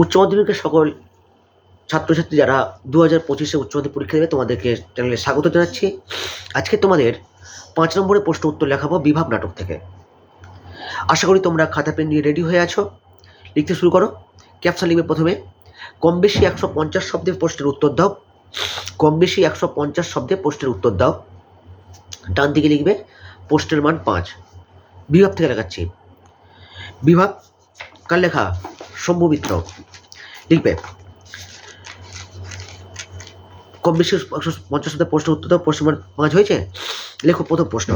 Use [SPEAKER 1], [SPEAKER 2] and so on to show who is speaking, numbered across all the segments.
[SPEAKER 1] উচ্চ মাধ্যমিকের সকল ছাত্রছাত্রী যারা দু হাজার পঁচিশে উচ্চ মাধ্যমিক পরীক্ষা দেবে, তোমাদেরকে চ্যানেলে স্বাগত জানাচ্ছি। আজকে তোমাদের পাঁচ নম্বরে প্রশ্ন উত্তর লেখাবো বিভাব নাটক থেকে। আশা করি তোমরা খাতা পেন নিয়ে রেডি হয়ে আছো। লিখতে শুরু করো। ক্যাপশন লিখবে প্রথমে, কম বেশি একশো পঞ্চাশ শব্দের প্রশ্নের উত্তর দাও। কম বেশি একশো পঞ্চাশ শব্দে প্রশ্নের উত্তর দাও। ডান দিকে লিখবে, প্রশ্নের মান পাঁচ। বিভাব থেকে লেখাচ্ছি বিভাগ, কার লেখা? শম্ভু মিত্র লিখবে, কম বেশি পঞ্চাশ শব্দের প্রশ্নের উত্তর প্রশ্ন পাঁচ হয়েছে? লেখো প্রথম প্রশ্ন।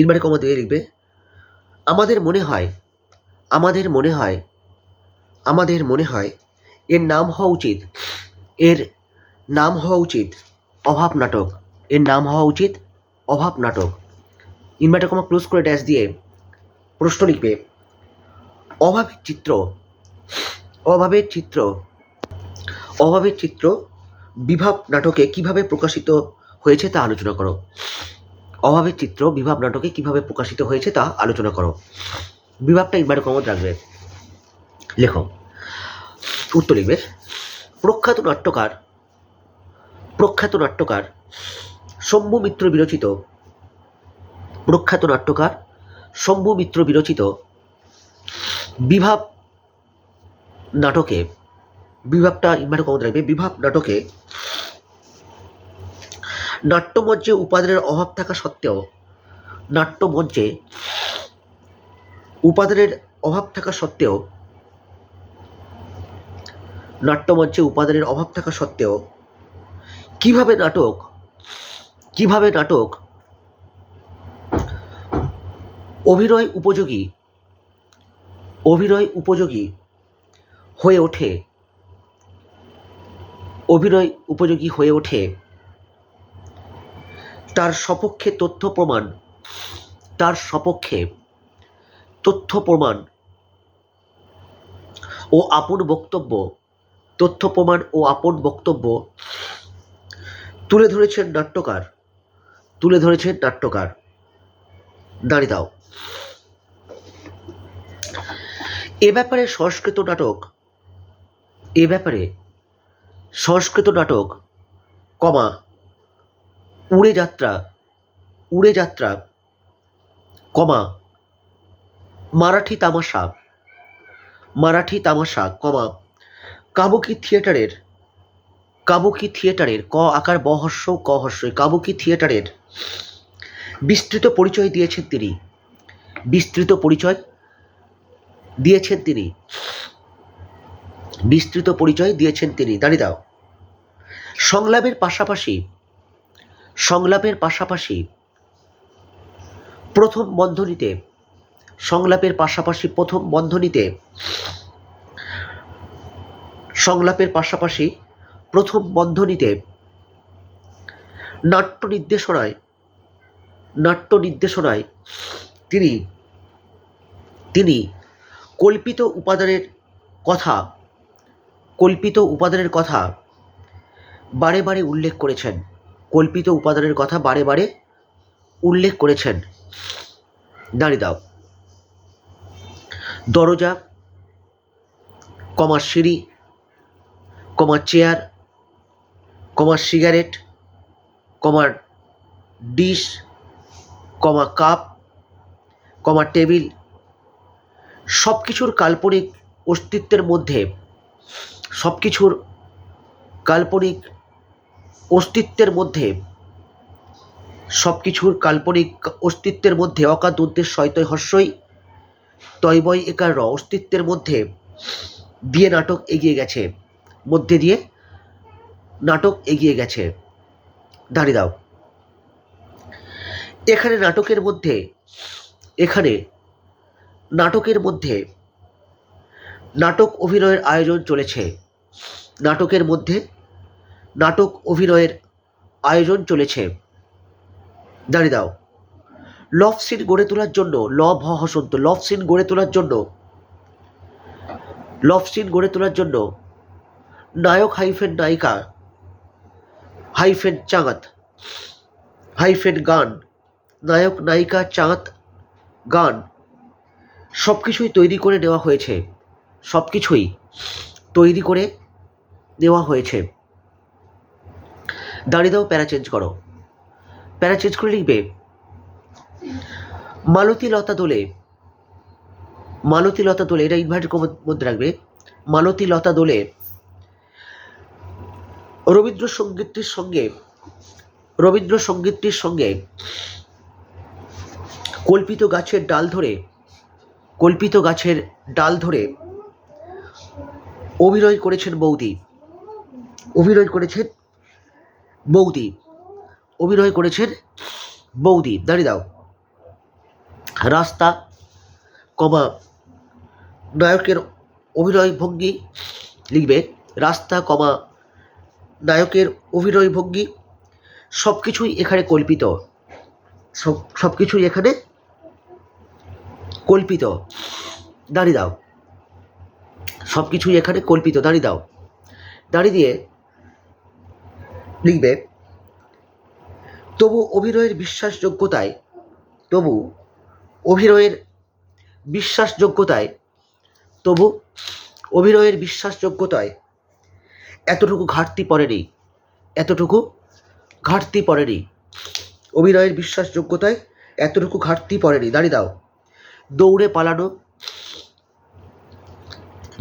[SPEAKER 1] ইনভার্টে কমা দিয়ে লিখবে, আমাদের মনে হয়, আমাদের মনে হয়, আমাদের মনে হয়, এর নাম হওয়া উচিত, এর নাম হওয়া উচিত অভাব নাটক, এর নাম হওয়া উচিত অভাব নাটক। ইনভার্টার কমা ক্লোজ করে ড্যাশ দিয়ে প্রশ্ন লিখবে অভাবের চিত্র অভাবের চিত্র অভাবের চিত্র বিভাব নাটকে কীভাবে প্রকাশিত হয়েছে তা আলোচনা করো। অভাবের চিত্র বিভাব নাটকে কীভাবে প্রকাশিত হয়েছে তা আলোচনা করো। বিভাবটা ইনভার্টার কমত রাখবে। লেখো। উত্তর লিখবে। প্রখ্যাত নাট্যকার প্রখ্যাত নাট্যকার শম্ভু মিত্র বিরচিত। প্রখ্যাত নাট্যকার শম্ভু মিত্র বিরচিত বিভাব নাটকে বিভাবটা ইনভার্টার কমত রাখবে বিভাব নাটকে নাট্যমঞ্চে উপাদানের অভাব থাকা সত্ত্বেও, নাট্যমঞ্চে উপাদানের অভাব থাকা সত্ত্বেও, নাট্যমঞ্চে উপাদানের অভাব থাকা সত্ত্বেও, কীভাবে নাটক কীভাবে নাটক অভিনয় উপযোগী অভিনয় উপযোগী হয়ে ওঠে। অভিনয় উপযোগী হয়ে ওঠে। তার সপক্ষে তথ্য প্রমাণ, তার সপক্ষে তথ্য প্রমাণ ও আপন বক্তব্য, তথ্য প্রমাণ ও আপন বক্তব্য তুলে ধরেছেন নাট্যকার, তুলে ধরেছেন নাট্যকার। দাঁড়িয়ে দাও। এ ব্যাপারে সংস্কৃত নাটক, এ ব্যাপারে সংস্কৃত নাটক, কমা, উড়ে যাত্রা উড়ে যাত্রা, কমা, মারাঠি তামাশা মারাঠি তামাশা, কমা কাবুকি থিয়েটারের কাবুকি থিয়েটারের, ক আকার বহস্য ক হস্যই কাবুকি থিয়েটারের বিস্তৃত পরিচয় দিয়েছেন তিনি। বিস্তৃত পরিচয় দিয়েছেন তিনি। বিস্তৃত পরিচয় দিয়েছেন তিনি। দাঁড়িয়ে দাও। সংলাপের পাশাপাশি সংলাপের পাশাপাশি প্রথম বন্ধনীতে, সংলাপের পাশাপাশি প্রথম বন্ধনীতে, সংলাপের পাশাপাশি প্রথম বন্ধনীতে নাট্য নির্দেশনায় নাট্য নির্দেশনায় তিনি তিনি কল্পিত উপাদানের কথা, কল্পিত উপাদানের কথা বারে বারে উল্লেখ করেছেন। কল্পিত উপাদানের কথা বারে বারে উল্লেখ করেছেন। দাও। দরজা কমা সিঁড়ি comma chair comma cigarette comma dish comma cup comma table সব কিছুর কাল্পনিক অস্তিত্বের মধ্যে সব কিছুর কাল্পনিক অস্তিত্বের মধ্যে সব কিছুর কাল্পনিক অস্তিত্বের মধ্যে অকাত উদ্দেশ্য তয় হর্ষই তয়বয় একার অস্তিত্বের মধ্যে দিয়ে নাটক এগিয়ে গেছে। মধ্যে দিয়ে নাটক এগিয়ে গেছে। দাঁড়িয়ে দাও। এখানে নাটকের মধ্যে, এখানে নাটকের মধ্যে নাটক অভিনয়ের আয়োজন চলেছে। নাটকের মধ্যে নাটক অভিনয়ের আয়োজন চলেছে। দাঁড়িয়ে দাও। লভ সিন গড়ে তোলার জন্য লভ হ হসন্ত লভ সিন গড়ে তোলার জন্য লভ সিন গড়ে তোলার জন্য নায়ক হাইফেন নায়িকা, হাইফেন চাঁদ, হাইফেন গান, নায়ক নায়িকা চাঁদ গান সব কিছুই তৈরি করে নেওয়া হয়েছে। সব কিছুই তৈরি করে দেওয়া হয়েছে। দাঁড়িয়ে দাও প্যারা চেঞ্জ করো। প্যারা চেঞ্জ করে লিখবে, মালতী লতা দোলে, মালতী লতা দোলে, এটা ইনভার্টেড মধ্যে রাখবে, মালতী লতা দোলে রবীন্দ্রসঙ্গীতটির সঙ্গে রবীন্দ্রসঙ্গীতটির সঙ্গে কল্পিত গাছের ডাল ধরে কল্পিত গাছের ডাল ধরে অভিনয় করেছেন বৌদি। অভিনয় করেছেন বৌদি। অভিনয় করেছেন বৌদি। দাঁড়িয়ে দাও। রাস্তা কমা নায়কের অভিনয় ভঙ্গি লিখবে। রাস্তা কমা নায়কের অভিনয় ভঙ্গি সব কিছুই এখানে কল্পিত। সব সব কিছুই এখানে কল্পিত। দাঁড়িয়ে দাও। সব কিছুই এখানে কল্পিত। দাঁড়িয়ে দাও। দাঁড়িয়ে দিয়ে লিখবে, তবু অভিনয়ের বিশ্বাসযোগ্যতায় তবু অভিনয়ের বিশ্বাসযোগ্যতায় তবু অভিনয়ের বিশ্বাসযোগ্যতায় এতটুকু ঘাটতি পড়েনি। এতটুকু ঘাটতি পড়েনি। অভিনয়ের বিশ্বাসযোগ্যতায় এতটুকু ঘাটতি পড়েনি। দাঁড়িয়ে দাও। দৌড়ে পালানো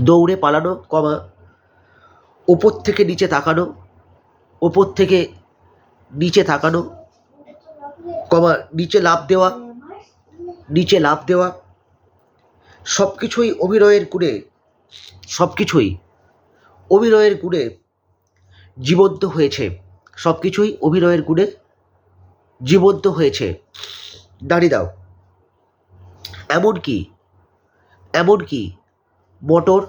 [SPEAKER 1] দৌড়ে পালানো, কমা, ওপর থেকে নিচে তাকানো, ওপর থেকে নিচে তাকানো, কমা, নিচে লাভ দেওয়া, নিচে লাভ দেওয়া সব কিছুই অভিনয়ের গুণে সব কিছুই অভিনয়ের গুণে জীবন্ত হয়েছে সব কিছুই অভিনয়ের গুণে জীবন্ত হয়েছে। দাঁড়িয়ে দাও। এমনকি এমনকি মোটর,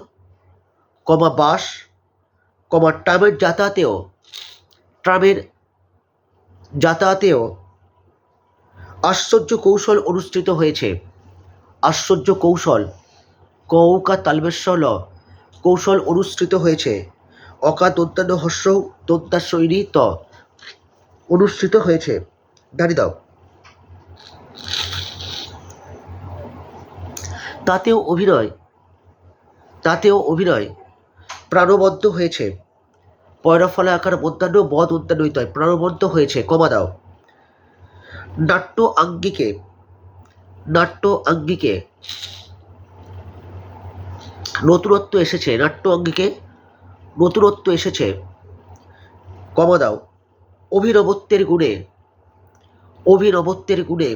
[SPEAKER 1] কমা বাস, কমা ট্রামের যাতায়াতেও ট্রামের যাতায়াতেও আশ্চর্য কৌশল অনুষ্ঠিত হয়েছে। আশ্চর্য কৌশল, কৌকা তালবেশ্বর ল কৌশল অনুষ্ঠিত হয়েছে। অকা দন্তান্ন হস্য দন্তাশৈলী ত অনুষ্ঠিত হয়েছে। দাঁড়িয়ে দাও। তাতেও অভিনয় তাতেও অভিনয় প্রাণবদ্ধ হয়েছে। পয়রাফলা আকার মধ্যাহ্ন বধ উদ্যানইত প্রাণবদ্ধ হয়েছে। কমা দাও। নাট্য আঙ্গিকে নাট্য আঙ্গিকে নতুনত্ব এসেছে। নাট্য অঙ্গিকে নতুনত্ব এসেছে। কমা দাও। অভিনবত্বের গুণে অভিনবত্বের গুণে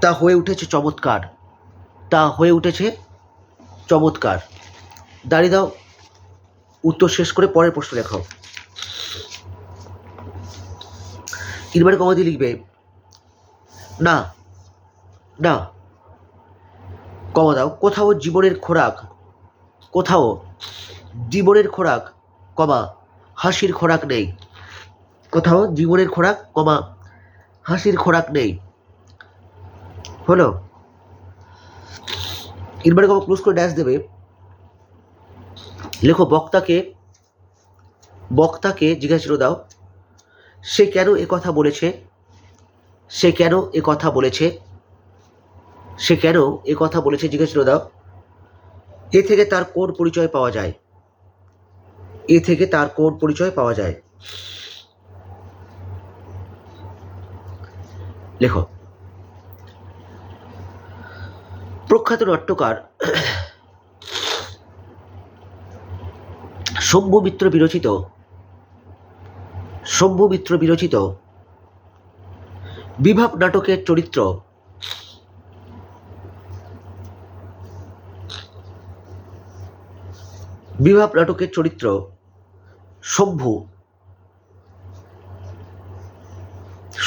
[SPEAKER 1] তা হয়ে উঠেছে চমৎকার। তা হয়ে উঠেছে চমৎকার। দাঁড়িয়ে দাও, উত্তর শেষ করে পরের প্রশ্ন লেখাও তিনবার কমা দিয়ে লিখবে। না না। কমা দাও, কোথাও জীবনের খোরাক, কোথাও জীবনের খোরাক, কমা, হাসির খোরাক নেই। কোথাও জীবনের খোরাক, কমা, হাসির খোরাক নেই। হলো? ইনভার্টার কমা ক্লোজ করে ড্যাশ দেবে। লেখো, বক্তাকে বক্তাকে জিজ্ঞাসা দাও, সে কেন এ কথা বলেছে? সে কেন এ কথা বলেছে? সে কেন এ কথা বলেছে? জিজ্ঞাসা দাও। এ থেকে তার কোন পরিচয় পাওয়া যায়? এ থেকে তার কোন পরিচয় পাওয়া যায়? লেখো প্রখ্যাত নাট্যকার শম্ভু মিত্র বিরচিত, শম্ভু মিত্র বিরচিত বিভাব নাটকের চরিত্র বিভাব নাটকের চরিত্র শম্ভু।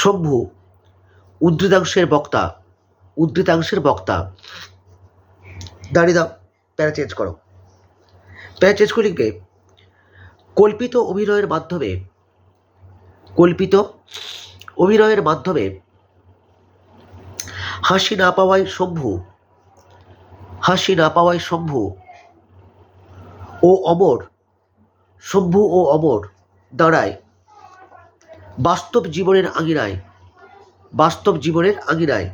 [SPEAKER 1] শম্ভু, উদ্ধৃতাংশের বক্তা উদ্ধৃতাংশের বক্তা। দাঁড়িয়ে দাও, প্যারা চেঞ্জ করো। প্যারা চেঞ্জ করে লিখবে কল্পিত অভিনয়ের মাধ্যমে, কল্পিত অভিনয়ের মাধ্যমে হাসি না পাওয়ায় শম্ভু, হাসি না পাওয়ায় শম্ভু ও অমর, শম্ভু ও অমর দাঁড়ায়। বাস্তব জীবনের আঙিনায়, বাস্তব জীবনের আঙিনায়।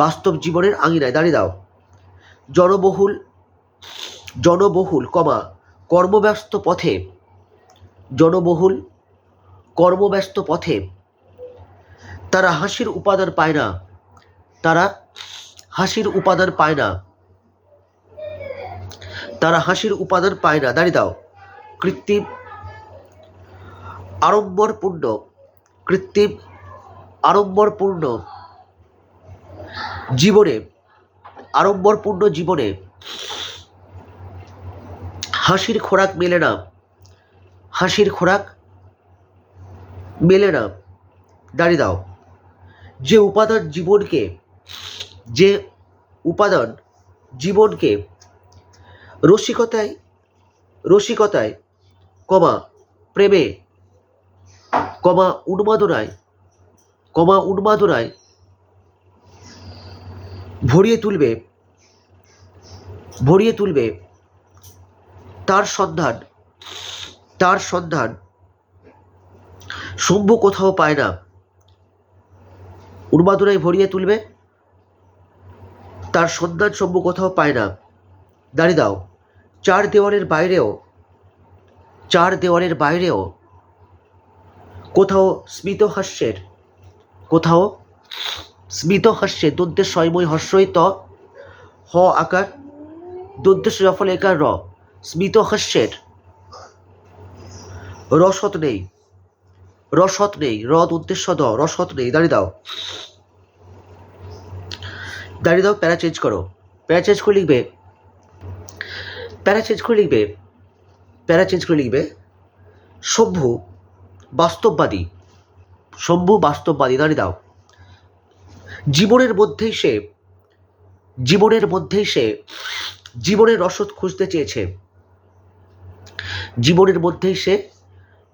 [SPEAKER 1] বাস্তব জীবনের আঙিনায়, দাঁড়িয়ে দাও। জনবহুল জনবহুল, কমা, কর্মব্যস্ত পথে, জনবহুল, কর্মব্যস্ত পথে। তারা হাসির উপাদান পায় না, তারা হাসির উপাদান পায় না। তারা হাসির উপাদান পায় না, দাঁড়িয়ে দাও। কৃত্রিম আড়ম্বরপূর্ণ কৃত্রিম আড়ম্বরপূর্ণ। জীবনে, আড়ম্বরপূর্ণ জীবনে হাসির খোরাক মেলে না, হাসির খোরাক মেলে না। দাঁড়িয়ে দাও। যে উপাদান জীবনকে, যে উপাদান জীবনকে রসিকতায় রসিকতায়, কমা প্রেমে, কমা উন্মাদনায় কমা উন্মাদনায় ভরিয়ে তুলবে ভরিয়ে তুলবে। তার সন্ধান তার সন্ধান। শম্ভু কোথাও পায় না। উন্মাদনায় ভরিয়ে তুলবে। তার সন্ধান শম্ভু কোথাও পায় না। দাঁড়িয়ে দাও। চার দেওয়ালের বাইরেও, চার দেওয়ালের বাইরেও কোথাও স্মিত হাস্যের, কোথাও স্মিত হাস্যে দন্তের স্বয়ময় হর্ষই ত, হ আকার দন্তের সফল একার র, স্মিত হাস্যের। রসত নেই রসত নেই, র উদ্দেশ্য দ, রসত নেই, দাঁড়িয়ে দাও। দাঁড়িয়ে দাও, প্যারা চেঞ্জ করো, প্যারা চেঞ্জ করে লিখবে, প্যারা চেঞ্জ করে লিখবে, প্যারা চেঞ্জ করে লিখবে, শম্ভু বাস্তববাদী শম্ভু বাস্তববাদী, দাঁড়িয়ে দাও। জীবনের মধ্যেই সে, জীবনের মধ্যেই সে, জীবনের রসদ খুঁজতে চেয়েছে। জীবনের মধ্যেই সে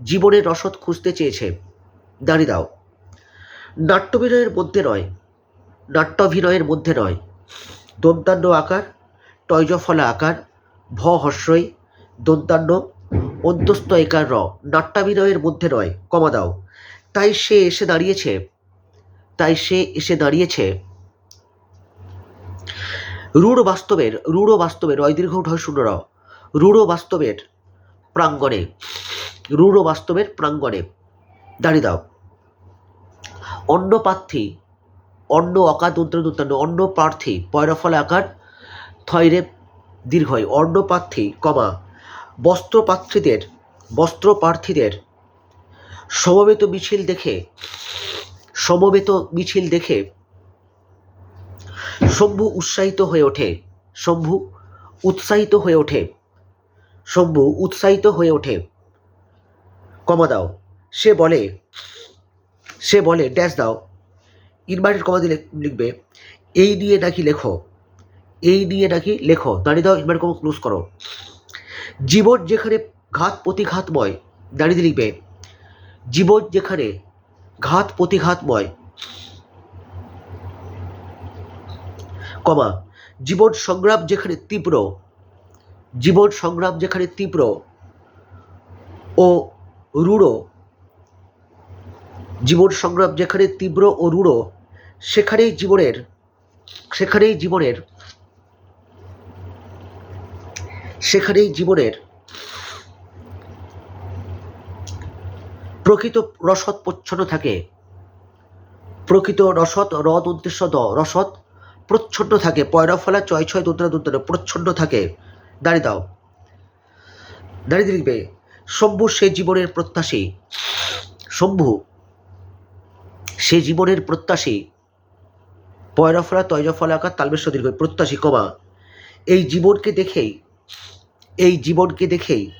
[SPEAKER 1] জীবনের রসদ খুঁজতে চেয়েছে। দাঁড়িয়ে দাও। নাট্যভিনয়ের মধ্যে নয়, নাট্যাভিনয়ের মধ্যে নয়। দন্তান্ন আকার, টয়জফলা আকার, ভ হর্ষই, দন্তান্ন, অন্তস্থ একার র। নাট্যাভিনয়ের মধ্যে নয়, কমা দাও। তাই সে এসে দাঁড়িয়েছে। তাই সে এসে দাঁড়িয়েছে। রূঢ় বাস্তবের রূঢ় বাস্তবের রয় দীর্ঘ ঢয় শূন্য র রূঢ় বাস্তবের প্রাঙ্গণে, রূঢ় বাস্তবের প্রাঙ্গণে, দাঁড়িয়ে দাও। অন্য প্রার্থী, অন্য দন্ত্র দন্তান্ন অন্য প্রার্থী পয়রফল আকার, থয়রে দীর্ঘয় অন্য প্রার্থী, কমা বস্ত্র প্রার্থীদের বস্ত্র প্রার্থীদের সমবেত মিছিল দেখে সমবেত মিছিল দেখে শম্ভু উৎসাহিত হয়ে ওঠে। শম্ভু উৎসাহিত হয়ে ওঠে। শম্ভু উৎসাহিত হয়ে ওঠে। কমা দাও। সে বলে সে বলে, ড্যাশ দাও। ইনভার্টেড কমা দিয়ে লিখবে, এই নিয়ে নাকি লেখো। এই নিয়ে নাকি লেখো। দাঁড়িয়ে দাও, ইনভার্টেড কমা ক্লোজ করো। জীবন যেখানে ঘাত প্রতিঘাতময় দাঁড়িয়ে লিখবে, জীবন যেখানে ঘাত প্রতিঘাতময় কমা, জীবন সংগ্রাম যেখানে তীব্র, জীবন সংগ্রাম যেখানে তীব্র ও রূঢ়, জীবন সংগ্রাম যেখানে তীব্র ও রূঢ়, সেখানেই জীবনের সেখানেই জীবনের সেখানেই জীবনের প্রকৃত রসদ প্রচ্ছন্ন থাকে। প্রকৃত রসদ, রদ উদ্দেশ্য দ, রসদ প্রচ্ছন্ন থাকে। পয়রা ফলা, ছয় ছয় দোদরা দোদরা প্রচ্ছন্ন থাকে। দাঁড়িয়ে দাও। দাঁড়িয়ে দেখবে, শম্ভু সে জীবনের প্রত্যাশী। শম্ভু সে জীবনের প্রত্যাশী। পয়রাফলা তৈজফলা আকার তালবেশ দীর্ঘ। প্রত্যাশী, কমা। এই জীবনকে দেখেই, এই জীবনকে দেখেই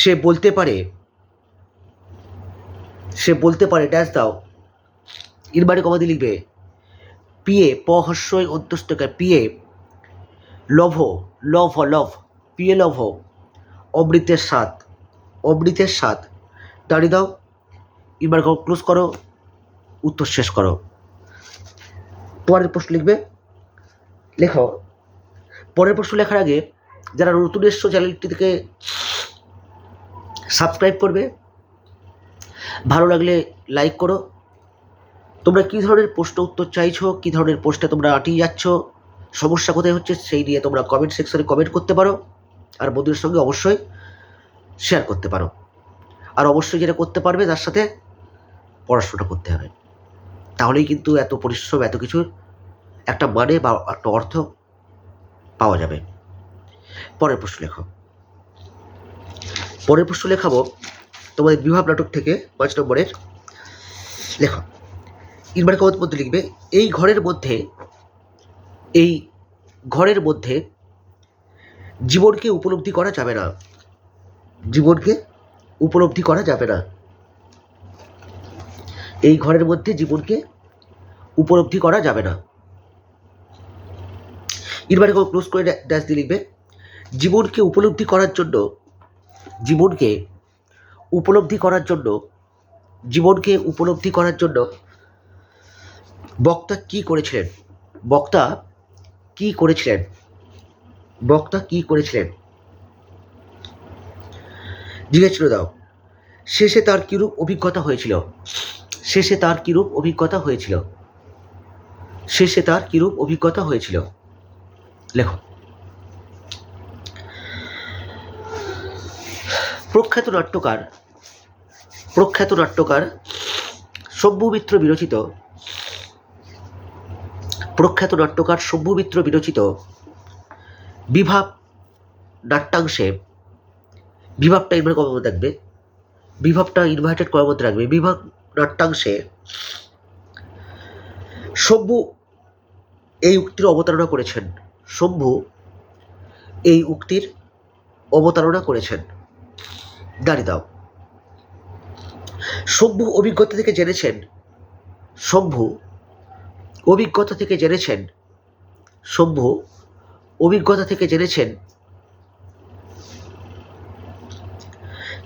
[SPEAKER 1] সে বলতে পারে, সে বলতে পারে, ড্যাশ দাও। ইনবারে কমাদি লিখবে পিএ প হর্ষই অধ্যস্তকার পিএ লভ লভ লভ পিএ লভ অমৃতের স্বাদ অমৃতের স্বাদ। দাঁড়িয়ে দাও, এবার ক্লোজ করো, উত্তর শেষ করো। পরের প্রশ্ন লিখবে, লেখো। পরের প্রশ্ন লেখার আগে যারা নতুন এসছো চ্যানেলটি থেকে সাবস্ক্রাইব করবে। ভালো লাগলে লাইক করো। তোমরা কী ধরনের প্রশ্ন উত্তর চাইছো? কী ধরনের প্রশ্নে তোমরা আটিয়ে যাচ্ছ? সমস্যা কোথায় হচ্ছে সেই নিয়ে তোমরা কমেন্ট সেকশনে কমেন্ট করতে পারো। আর বন্ধুদের সঙ্গে অবশ্যই শেয়ার করতে পারো। আর অবশ্যই যেটা করতে পারবে তার সাথে পড়াশোনা করতে হবে। তাহলেই কিন্তু এত পরিশ্রম, এত কিছুর একটা মানে বা একটা অর্থ পাওয়া যাবে। পরের প্রশ্ন লেখো। পরের প্রশ্ন লেখাবো তোমাদের বিভাব নাটক থেকে পাঁচ নম্বরের লেখো। ইনবার কবত মধ্যে লিখবে, এই ঘরের মধ্যে, এই ঘরের মধ্যে জীবনকে উপলব্ধি করা যাবে না। জীবনকে উপলব্ধি করা যাবে না। এই ঘরের মধ্যে জীবনকে উপলব্ধি করা যাবে না। এরবারে ক্লোজ করে ড্যাশ দিয়ে লিখবে, জীবনকে উপলব্ধি করার জন্য জীবনকে উপলব্ধি করার জন্য, জীবনকে উপলব্ধি করার জন্য বক্তা কি করেছিলেন? বক্তা কি করেছিলেন? বক্তা কি করেছিলেন? জিজ্ঞেস দাও। শেষে তার কিরূপ অভিজ্ঞতা হয়েছিল? শেষে তার কিরূপ অভিজ্ঞতা হয়েছিল? শেষে তার কিরূপ অভিজ্ঞতা হয়েছিল? লেখো। প্রখ্যাত নাট্যকার প্রখ্যাত নাট্যকার সভ্যমিত্র বিরচিত, প্রখ্যাত নাট্যকার সভ্যমিত্র বিরচিত বিভাব নাট্যাংশে, বিভাবটা ইনভার্ট করার মধ্যে রাখবে বিভাবটা ইনভার্টেড করার মধ্যে রাখবে, বিভাগ নাট্যাংশে শম্ভু এই উক্তির অবতারণা করেছেন শম্ভু এই উক্তির অবতারণা করেছেন। দাঁড়িয়ে দাও। শম্ভু অভিজ্ঞতা থেকে জেনেছেন। শম্ভু অভিজ্ঞতা থেকে জেনেছেন। শম্ভু অভিজ্ঞতা থেকে জেনেছেন।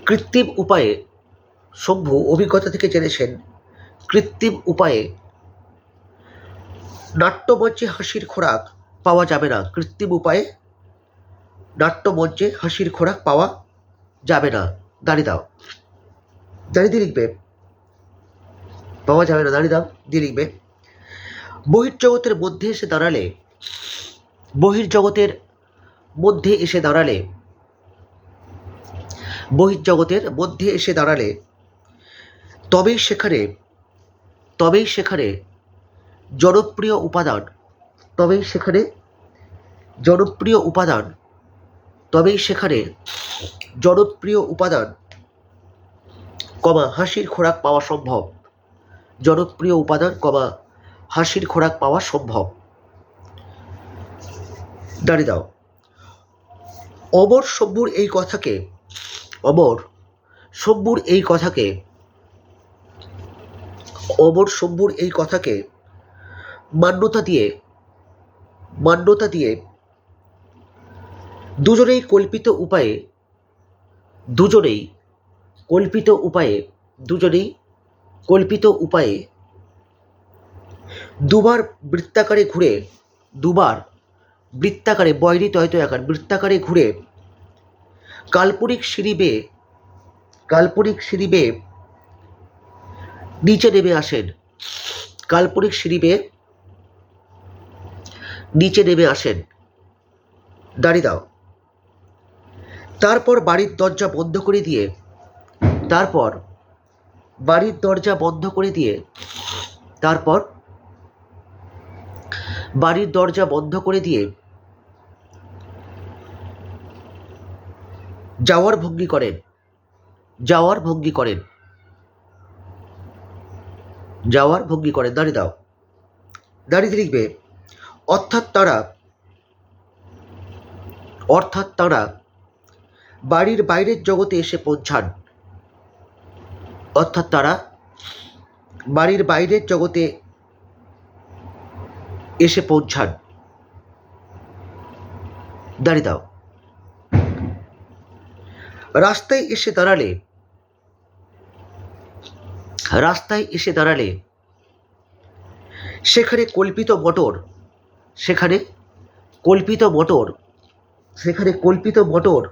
[SPEAKER 1] কৃত্রিম উপায়ে শম্ভু অভিজ্ঞতা থেকে জেনেছেন। কৃত্রিম উপায়ে নাট্যমঞ্চে হাসির খোরাক পাওয়া যাবে না। কৃত্রিম উপায়ে নাট্যমঞ্চে হাসির খোরাক পাওয়া যাবে না, দাঁড়িয়ে দাও। দাঁড়িয়ে দিয়ে লিখবে। পাওয়া যাবে না, দাঁড়িয়ে দাও, দিয়ে লিখবে। বহির্জগতের মধ্যে এসে দাঁড়ালে বহির্জগতের মধ্যে এসে দাঁড়ালে বহির্জগতের মধ্যে এসে দাঁড়ালে, তবেই সেখানে তবেই সেখানে জনপ্রিয় উপাদান, তবেই সেখানে জনপ্রিয় উপাদান তবেই সেখানে জনপ্রিয় উপাদান কমা হাসির খোরাক পাওয়া সম্ভব। জনপ্রিয় উপাদান কমা হাসির খোরাক পাওয়া সম্ভব। দাঁড়িয়ে দাও। অমর শম্ভুর এই কথাকে, অমর শম্ভুর এই কথাকে, অমর শম্ভুর এই কথাকে মান্যতা দিয়ে মান্যতা দিয়ে দুজনেই কল্পিত উপায়ে, দুজনেই কল্পিত উপায়ে, দুজনেই কল্পিত উপায়ে দুবার বৃত্তাকারে ঘুরে, দুবার বৃত্তাকারে বয়রি তয়তয়াকার বৃত্তাকারে ঘুরে কাল্পনিক সিঁড়ি বেয়ে, কাল্পনিক সিঁড়ি বেয়ে নিচে নেমে আসেন। কাল্পনিক সিঁড়ি বেয়ে নিচে নেমে আসেন। দাঁড়িয়ে দাও তারপর বাড়ির দরজা বন্ধ করে দিয়ে, তারপর বাড়ির দরজা বন্ধ করে দিয়ে, তারপর বাড়ির দরজা বন্ধ করে দিয়ে যাওয়ার ভঙ্গি করেন, যাওয়ার ভঙ্গি করেন। যাওয়ার ভঙ্গি করেন। দাঁড়িয়ে দাও। দাঁড়িয়ে লিখবে, অর্থাৎ তারা অর্থাৎ তারা বাড়ির বাইরের জগতে এসে পৌঁছান। অর্থাৎ তারা বাড়ির বাইরের জগতে এসে পৌঁছান। দাঁড়িয়ে দাও। রাস্তায় এসে দাঁড়ালে, রাস্তায় এসে দাঁড়ালে সেখানে কল্পিত মোটর, সেখানে কল্পিত মোটর, সেখানে কল্পিত মোটর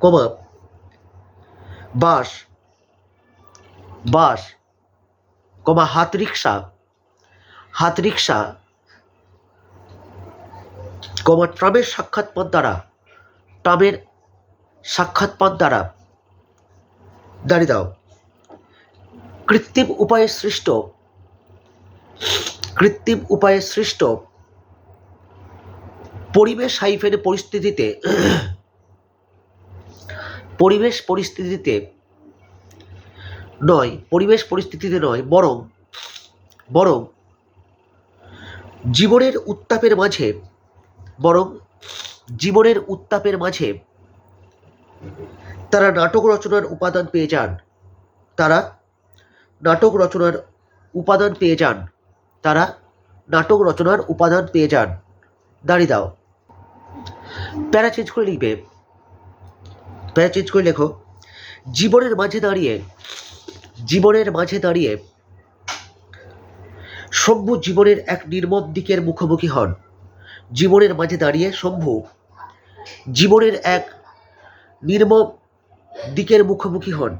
[SPEAKER 1] কমা বাস বাস কমা হাত রিক্সা। হাত রিক্সা। কমা ট্রামের সাক্ষাৎপদ দ্বারা ট্রামের সাক্ষাৎপদ দ্বারা দাঁড়িয়ে দাও। কৃত্রিম উপায়ে সৃষ্ট। কৃত্রিম উপায়ে সৃষ্ট। পরিবেশ হাইফের পরিস্থিতিতে পরিবেশ পরিস্থিতিতে নয়, পরিবেশ পরিস্থিতিতে নয়, বরং বরং জীবনের উত্তাপের মাঝে, বরং জীবনের উত্তাপের মাঝে তারা নাটক রচনার উপাদান পেয়ে যান। তারা নাটক রচনার উপাদান পেয়ে যান। তারা নাটক রচনার উপাদান পেয়ে যান। দাঁড়িয়ে দাও। প্যারা চেঞ্জ করে লিখবে। প্যারা চেঞ্জ করে লেখো, জীবনের মাঝে দাঁড়িয়ে, জীবনের মাঝে দাঁড়িয়ে শম্ভু জীবনের এক নির্মম দিকের মুখোমুখি হন। জীবনের মাঝে দাঁড়িয়ে শম্ভু জীবনের এক নির্মম দিকের মুখোমুখি হন।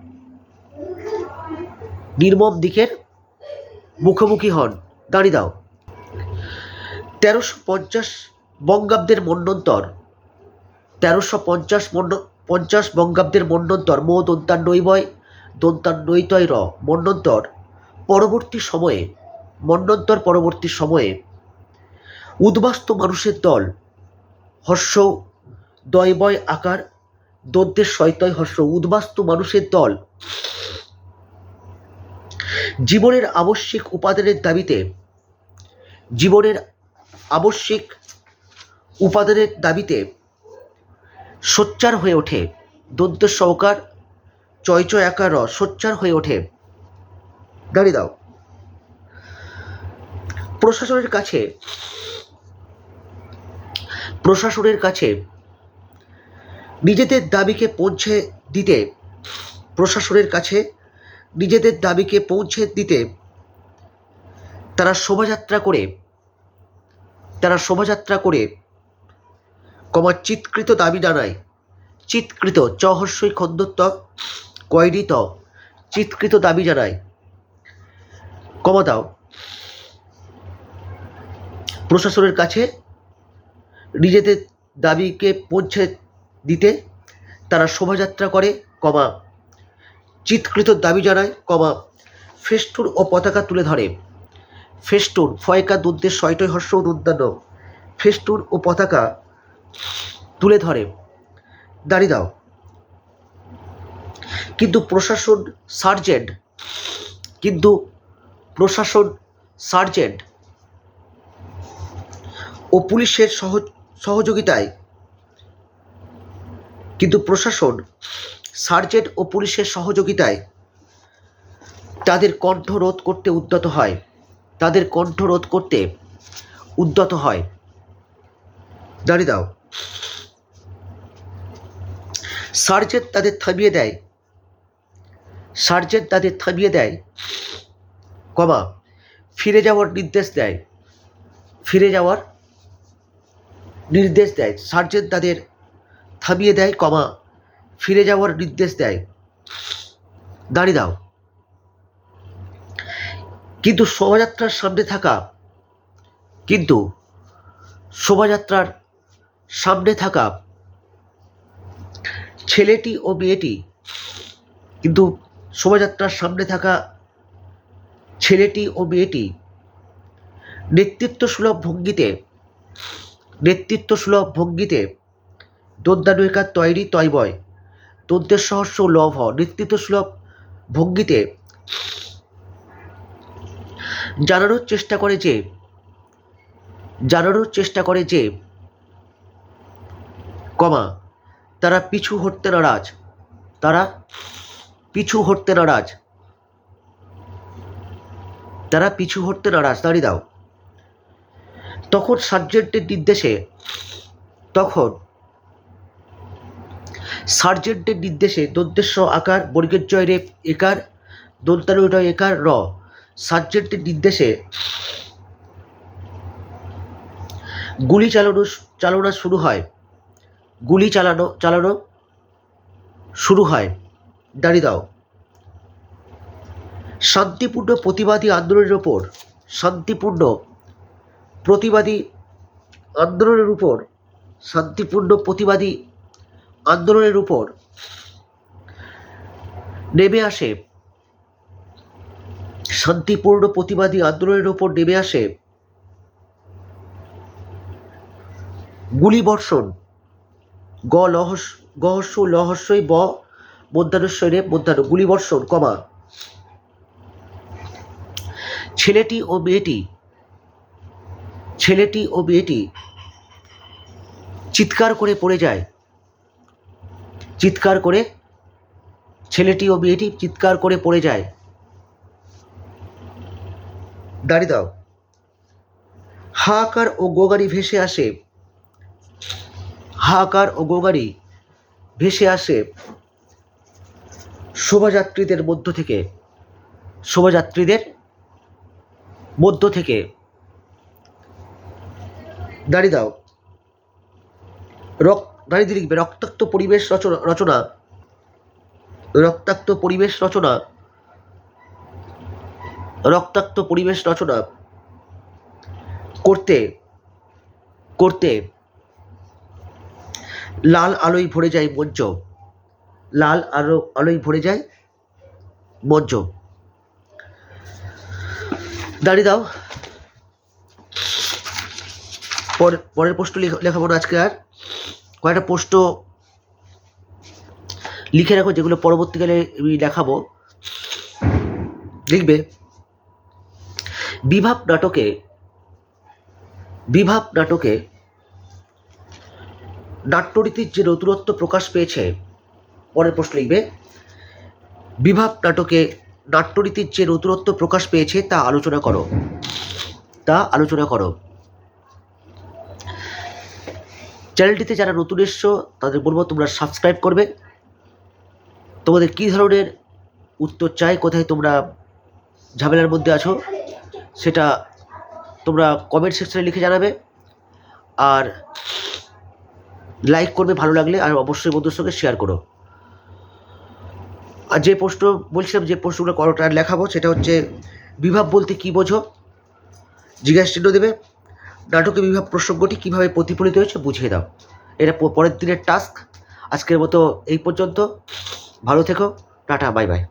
[SPEAKER 1] নির্মম দিকের মুখোমুখি হন। দাঁড়িয়ে দাও। তেরোশো পঞ্চাশ বঙ্গাব্দের মন্বন্তর তেরোশো পঞ্চাশ মন্ড পঞ্চাশ বঙ্গাব্দের মন্বন্তর মো দন্তান্নৈবয় দন্তান্নৈতয় র মন্বন্তর পরবর্তী সময়ে মন্বন্তর পরবর্তী সময়ে, উদ্বাস্তু মানুষের দল, হর্ষ দয়বয় আকার, দন্তের শৈতয় হর্ষ, উদ্বাস্তু মানুষের দল। জীবনের আবশ্যিক উপাদানের দাবিতে, জীবনের আবশ্যিক উপাদানের দাবিতে সোচ্চার হয়ে ওঠে। দন্ত সহকার চয় চয় আকার র সোচ্চার হয়ে ওঠে। দাঁড়িয়ে দাও। প্রশাসনের কাছে প্রশাসনের কাছে নিজেদের দাবিকে পৌঁছে দিতে, প্রশাসনের কাছে নিজেদের দাবিকে পৌঁছে দিতে তারা শোভাযাত্রা করে, তারা শোভাযাত্রা করে কমা চিৎকৃত দাবি জানায়। চিৎকৃত চহস্যই খন্দত্ব কয়রিত চিৎকৃত দাবি জানায়। কমা দাও। প্রশাসনের কাছে নিজেদের দাবিকে পৌঁছে দিতে তারা শোভাযাত্রা করে, কমা চিৎকৃত দাবি জানায়, কমা ফেস্টুন ও পতাকা তুলে ধরে। ফেস্টুন ফয়কা দুর্দের ছয়টয় হর্ষ উদ্যান্ন ফেস্টুন ও পতাকা তুলে ধরে। দাঁড়িয়ে দাও। কিন্তু প্রশাসন সার্জেন্ট, কিন্তু প্রশাসন সার্জেন্ট ও পুলিশের সহ, সহযোগিতায়, কিন্তু প্রশাসন সার্জেন্ট ও পুলিশের সহযোগিতায় তাদের কণ্ঠ রোধ করতে উদ্যত হয়। তাদের কণ্ঠ রোধ করতে উদ্যত হয়। দাঁড়িয়ে দাও। সার্জেন্ট তাদের থামিয়ে দেয়। সার্জেন্ট তাদের থামিয়ে দেয়। কমা, ফিরে যাওয়ার নির্দেশ দেয়। ফিরে যাওয়ার নির্দেশ দেয়। সার্জেন্ট তাদের থামিয়ে দেয়, কমা, ফিরে যাওয়ার নির্দেশ দেয়। দাঁড়িয়ে দাও। কিন্তু শোভাযাত্রার সামনে থাকা, কিন্তু শোভাযাত্রার সামনে থাকা ছেলেটি ও মেয়েটি, কিন্তু শোভাযাত্রার সামনে থাকা ছেলেটি ও মেয়েটি নেতৃত্ব সুলভ ভঙ্গিতে নেতৃত্ব সুলভ ভঙ্গিতে দন্তানুয়েকার তৈরি তৈবয় দন্তের সহস্র লভ নেতৃত্ব সুলভ ভঙ্গিতে জানানোর চেষ্টা করে যে, জানানোর চেষ্টা করে যে কমা, তারা পিছু হটতে নারাজ, তারা পিছু হটতে নারাজ। তারা পিছু হটতে নারাজ দাঁড়িয়ে দাও। তখন সার্জেন্টের নির্দেশে, তখন সার্জেন্টের নির্দেশে দন্তেশ্ব আকার বর্গের জয় রেপ একার দন্তানুডয় একার র। সার্জেন্টের নির্দেশে গুলি চালানো, চালনা শুরু হয়। গুলি চালানো চালানো শুরু হয়। দাঁড়িয়ে দাও। শান্তিপূর্ণ প্রতিবাদী আন্দোলনের ওপর শান্তিপূর্ণ প্রতিবাদী আন্দোলনের উপর, শান্তিপূর্ণ প্রতিবাদী আন্দোলনের উপর নেমে আসে। শান্তিপূর্ণ প্রতিবাদী আন্দোলনের উপর নেমে আসে গুলিবর্ষণ গ লহস গহস্য লহস্যই ব মধ্যানুস্বরে মধ্যাহ্ন গুলিবর্ষণ, কমা। ছেলেটি ও মেয়েটি, ছেলেটি ও মেয়েটি চিৎকার করে পড়ে যায়। চিৎকার করে, ছেলেটি ও মেয়েটি চিৎকার করে পড়ে যায়। দাঁড়িয়ে দাও। হাহাকার ও গোগাড়ি ভেসে আসে। হাহাকার ও গোগাড়ি ভেসে আসে শোভাযাত্রীদের মধ্য থেকে, শোভাযাত্রীদের মধ্য থেকে। দাঁড়িয়ে দাও। রক দাঁড়িয়ে লিখবে, রক্তাক্ত পরিবেশ রচনা রচনা। রক্তাক্ত পরিবেশ রচনা। রক্তাক্ত পরিবেশ রচনা। করতে করতে। লাল আলোয় ভরে যায় মঞ্চ। লাল আলো, আলোয় ভরে যায় মঞ্চ। দাঁড়িয়ে দাও। পর- পরের পোস্ট লেখাবো না আজকে আর। কয়েকটা পোস্ট লিখে রাখো যেগুলো পরবর্তীকালে আমি দেখাবো। লিখবে, বিভাব নাটকে বিভাব নাটকে নাট্যরীতির যে নতুনত্ব প্রকাশ পেয়েছে, পরের প্রশ্ন লিখবে বিভাব নাটকে নাট্যরীতির যে নতুনত্ব প্রকাশ পেয়েছে তা আলোচনা করো। তা আলোচনা করো। চ্যানেলটিতে যারা নতুন এসছো, তাদের বলব তোমরা সাবস্ক্রাইব করবে। তোমাদের কী ধরনের উত্তর চাই, কোথায় তোমরা ঝামেলার মধ্যে আছো, সেটা তোমরা কমেন্ট সেকশনে লিখে জানাবে। আর লাইক করবে, ভালো লাগলে, আর অবশ্যই বন্ধুর সঙ্গে শেয়ার করো। আর যে প্রশ্ন বলছিলাম, যে প্রশ্নগুলো করোটা লেখাবো, সেটা হচ্ছে, বিভাব বলতে কী বোঝো? জিজ্ঞাসা চিহ্ন দেবে। নাটকে বিভাব প্রসঙ্গটি কীভাবে প্রতিফলিত হয়েছে, বুঝিয়ে দাও। এটা পরের দিনের টাস্ক আজকের মতো এই পর্যন্ত। ভালো থেকো। Tata bye bye